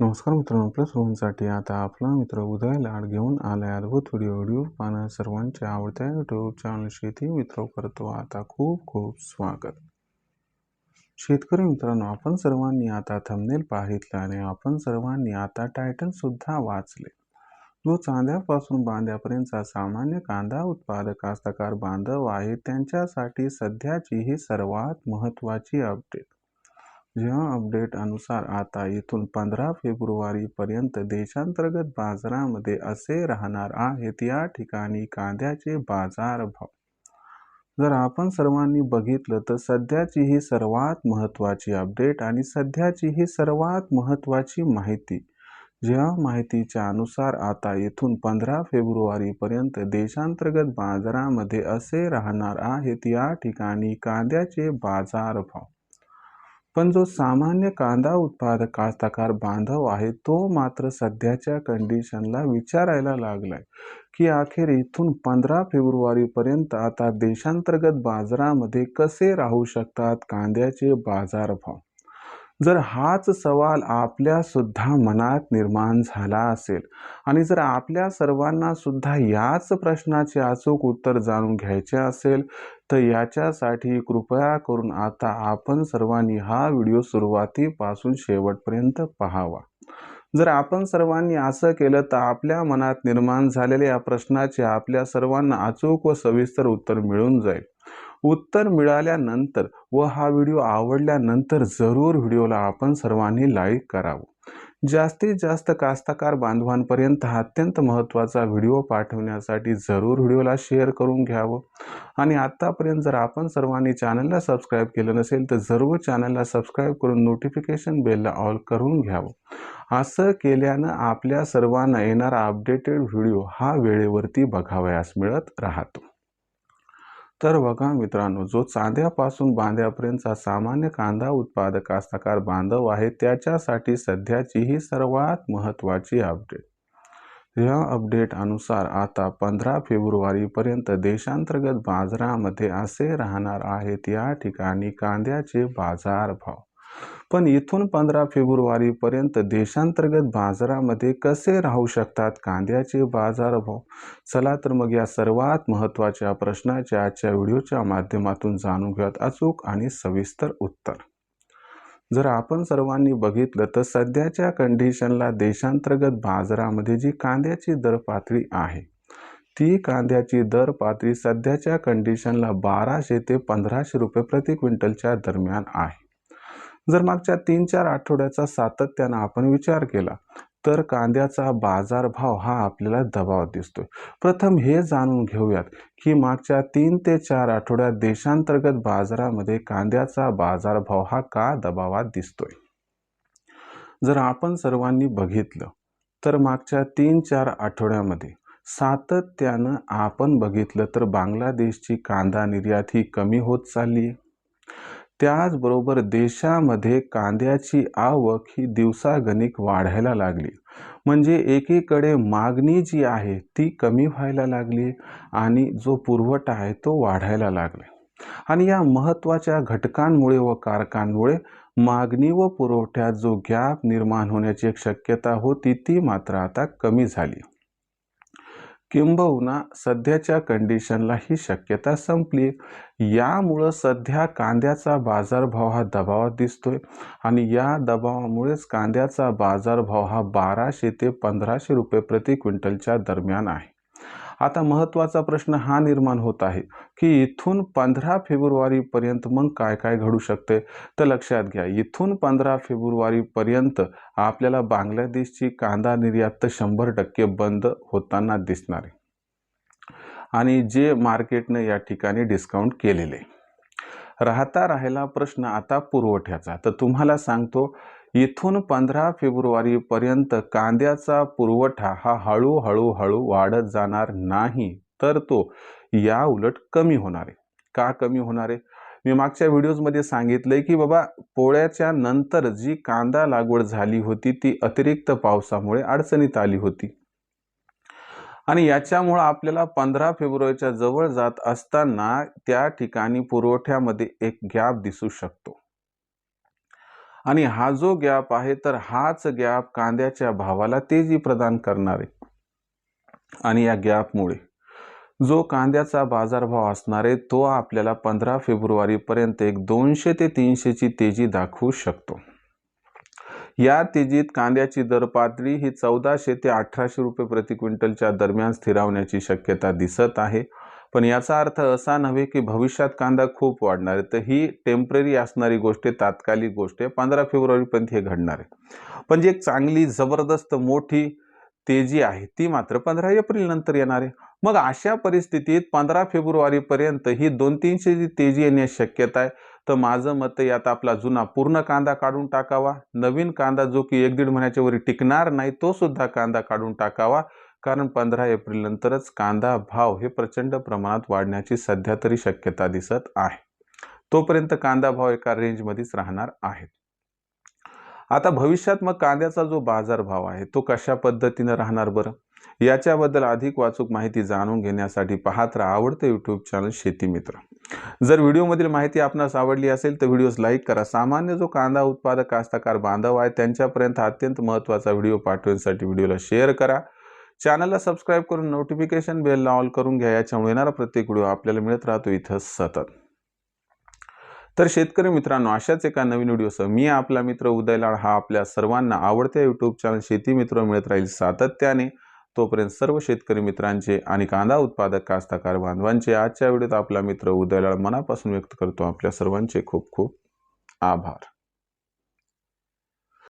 नमस्कार मित्रांनो आपल्या सर्वांसाठी आता आपला मित्र उदय लाड घेऊन आलाय अद्भुत व्हिडिओ व्हिडिओ पाहणं सर्वांच्या आवडत्या यूट्यूब चॅनल शेती मित्र करतो. आता खूप खूप स्वागत. शेतकरी मित्रांनो आपण सर्वांनी आता थंबनेल पाहितलं आणि आपण सर्वांनी आता टायटल सुद्धा वाचले. जो चांद्यापासून बांध्यापर्यंतचा सामान्य कांदा उत्पादक कास्तकार बांधव आहे त्यांच्यासाठी सध्याची ही सर्वात महत्त्वाची अपडेट जेव्हा अपडेट अनुसार आता इथून पंधरा फेब्रुवारीपर्यंत देशांतर्गत बाजारामध्ये असे राहणार आहेत या ठिकाणी कांद्याचे बाजारभाव जर आपण सर्वांनी बघितलं तर सध्याची ही सर्वात महत्त्वाची अपडेट आणि सध्याची ही सर्वात महत्त्वाची माहिती. ज्या माहितीच्या अनुसार आता इथून पंधरा फेब्रुवारीपर्यंत देशांतर्गत बाजारामध्ये असे राहणार आहेत या ठिकाणी कांद्याचे बाजारभाव पण जो सामान्य कांदा उत्पादक कास्तकार बांधव आहे तो मात्र सध्याच्या कंडिशनला विचारायला लागलाय की अखेर इथून पंधरा फेब्रुवारीपर्यंत आता देशांतर्गत बाजारामध्ये कसे राहू शकतात कांद्याचे बाजारभाव? जर हाच सवाल आपल्यासुद्धा मनात निर्माण झाला असेल आणि जर आपल्या सर्वांनासुद्धा याच प्रश्नाचे अचूक उत्तर जाणून घ्यायचे असेल तर याच्यासाठी कृपया करून आता आपण सर्वांनी हा व्हिडिओ सुरुवातीपासून शेवटपर्यंत पाहावा. जर आपण सर्वांनी असं केलं तर आपल्या मनात निर्माण झालेल्या या प्रश्नाचे आपल्या सर्वांना अचूक व सविस्तर उत्तर मिळून जाईल. उत्तर मिळाल्यानंतर व हा व्हिडिओ आवडल्यानंतर जरूर व्हिडिओला आपण सर्वांनी लाईक करावं. जास्तीत जास्त कास्तकार बांधवांपर्यंत हा अत्यंत महत्त्वाचा व्हिडिओ पाठवण्यासाठी जरूर व्हिडिओला शेअर करून घ्यावं. आणि आत्तापर्यंत जर आपण सर्वांनी चॅनलला सबस्क्राईब केलं नसेल तर जरूर चॅनलला सबस्क्राईब करून नोटिफिकेशन बेलला ऑल करून घ्यावं. असं केल्यानं आपल्या सर्वांना येणारा अपडेटेड व्हिडिओ हा वेळेवरती बघावयास मिळत राहतो. तर बघा मित्रांनो जो चांद्यापासून बांध्यापर्यंतचा सामान्य कांदा उत्पादक कास्तकार बांधव आहे त्याच्यासाठी सध्याची ही सर्वात महत्त्वाची अपडेट या अपडेट अनुसार आता पंधरा फेब्रुवारीपर्यंत देशांतर्गत बाजारामध्ये असे राहणार आहेत या ठिकाणी कांद्याचे बाजारभाव पण इथून पंधरा फेब्रुवारीपर्यंत देशांतर्गत बाजारामध्ये कसे राहू शकतात कांद्याचे बाजारभाव? चला तर मग या सर्वात महत्त्वाच्या प्रश्नाच्या आजच्या व्हिडिओच्या माध्यमातून जाणून घेऊयात अचूक आणि सविस्तर उत्तर. जर आपण सर्वांनी बघितलं तर सध्याच्या कंडिशनला देशांतर्गत बाजारामध्ये जी कांद्याची दर पातळी आहे ती कांद्याची दर पातळी सध्याच्या कंडिशनला बाराशे ते पंधराशे रुपये प्रति क्विंटलच्या दरम्यान आहे. जर मागच्या तीन चार आठवड्याचा सातत्यानं आपण विचार केला तर कांद्याचा बाजारभाव हा आपल्याला दबावात दिसतोय. प्रथम हे जाणून घेऊयात की मागच्या तीन ते चार आठवड्यात देशांतर्गत बाजारामध्ये कांद्याचा बाजारभाव हा का दबावात दिसतोय? जर आपण सर्वांनी बघितलं तर मागच्या तीन चार आठवड्यामध्ये सातत्यानं आपण बघितलं तर बांगलादेशची कांदा निर्यात ही कमी होत चालली आहे त्याचबरोबर देशामध्ये कांद्याची आवक ही दिवसागणिक वाढायला लागली. म्हणजे एकीकडे मागणी जी आहे ती कमी व्हायला लागली आणि जो पुरवठा आहे तो वाढायला लागला. आणि या महत्त्वाच्या घटकांमुळे व कारकांमुळे मागणी व पुरवठ्यात जो गॅप निर्माण होण्याची एक शक्यता होती ती मात्र आता कमी झाली. किंबहुना सध्याच्या कंडिशनला ही शक्यता संपली. यामुळं सध्या कांद्याचा बाजारभाव हा दबावात दिसतोय आणि या दबावामुळेच कांद्याचा बाजारभाव हा बाराशे ते पंधराशे रुपये प्रति क्विंटलच्या दरम्यान आहे. आता महत्त्वाचा प्रश्न हा निर्माण होत आहे की इथून पंधरा फेब्रुवारीपर्यंत मग काय काय घडू शकते? तर लक्षात घ्या इथून पंधरा फेब्रुवारीपर्यंत आपल्याला बांगलादेशची कांदा निर्यात तर शंभर टक्के बंद होताना दिसणार आहे. आणि जे मार्केटनं या ठिकाणी डिस्काउंट केलेले. राहता राहिला प्रश्न आता पुरवठ्याचा. तर तुम्हाला सांगतो इथून पंधरा फेब्रुवारीपर्यंत कांद्याचा पुरवठा हा हळूहळू हळू वाढत जाणार नाही तर तो या उलट कमी होणार आहे. का कमी होणार आहे? मी मागच्या व्हिडिओजमध्ये सांगितलंय की बाबा पोळ्याच्या नंतर जी कांदा लागवड झाली होती ती अतिरिक्त पावसामुळे अडचणीत आली होती. आणि याच्यामुळं आपल्याला पंधरा फेब्रुवारीच्या जवळ जात असताना त्या ठिकाणी पुरवठ्यामध्ये एक गॅप दिसू शकतो. आणि हा जो गॅप आहे तर हाच गॅप कांद्याच्या भावाला तेजी प्रदान करणार आहे. आणि या गॅपमुळे जो कांद्याचा बाजारभाव असणार आहे तो आपल्याला पंधरा फेब्रुवारीपर्यंत एक दोनशे ते तीनशेची तेजी दाखवू शकतो. या तेजीत कांद्याची दर पातळी ही चौदाशे ते अठराशे रुपये प्रति क्विंटलच्या दरम्यान स्थिरावण्याची शक्यता दिसत आहे. पण याचा अर्थ असा नव्हे की भविष्यात कांदा खूप वाढणार आहे. तर ही टेंपररी असणारी गोष्ट आहे तात्कालिक गोष्ट आहे. पंधरा फेब्रुवारीपर्यंत हे घडणार आहे. पण जी एक चांगली जबरदस्त मोठी तेजी आहे ती मात्र पंधरा एप्रिल नंतर येणार आहे. मग अशा परिस्थितीत पंधरा फेब्रुवारीपर्यंत ही दोन तीनशे जी तेजी येण्याची शक्यता आहे. तर माझं मत यात आपला जुना पूर्ण कांदा काढून टाकावा. नवीन कांदा जो की एक दीड महिन्याच्या वरी टिकणार नाही तो सुद्धा कांदा काढून टाकावा. कारण पंधरा एप्रिल नंतरच कांदा भाव हे प्रचंड प्रमाणात वाढण्याची सध्या तरी शक्यता दिसत आहे. तोपर्यंत कांदा भाव एका रेंजमध्येच राहणार आहेत. आता भविष्यात मग कांद्याचा जो बाजारभाव आहे तो कशा पद्धतीनं राहणार बरं? याच्याबद्दल अधिक वाचूक माहिती जाणून घेण्यासाठी पाहत राहा आवडतं यूट्यूब चॅनल शेती मित्र. जर व्हिडिओमधील माहिती आपणास आवडली असेल तर व्हिडिओज लाईक करा. सामान्य जो कांदा उत्पादक कास्तकार बांधव आहे त्यांच्यापर्यंत अत्यंत महत्त्वाचा व्हिडिओ पाठवण्यासाठी व्हिडिओला शेअर करा. चॅनलला सबस्क्राईब करून नोटिफिकेशन बेलला ऑल करून घ्या याच्यामुळे येणारा प्रत्येक व्हिडिओ आपल्याला मिळत राहतो इथं सतत. तर शेतकरी मित्रांनो अशाच एका नवीन व्हिडिओसह मी आपला मित्र उदयलाड हा आपल्या सर्वांना आवडत्या यूट्यूब चॅनल शेती मित्र मिळत राहील सातत्याने. तोपर्यंत सर्व शेतकरी मित्रांचे आणि कांदा उत्पादक कास्तकार बांधवांचे आजच्या व्हिडिओत आपला मित्र उदयलाड मनापासून व्यक्त करतो. आपल्या सर्वांचे खूप खूप आभार.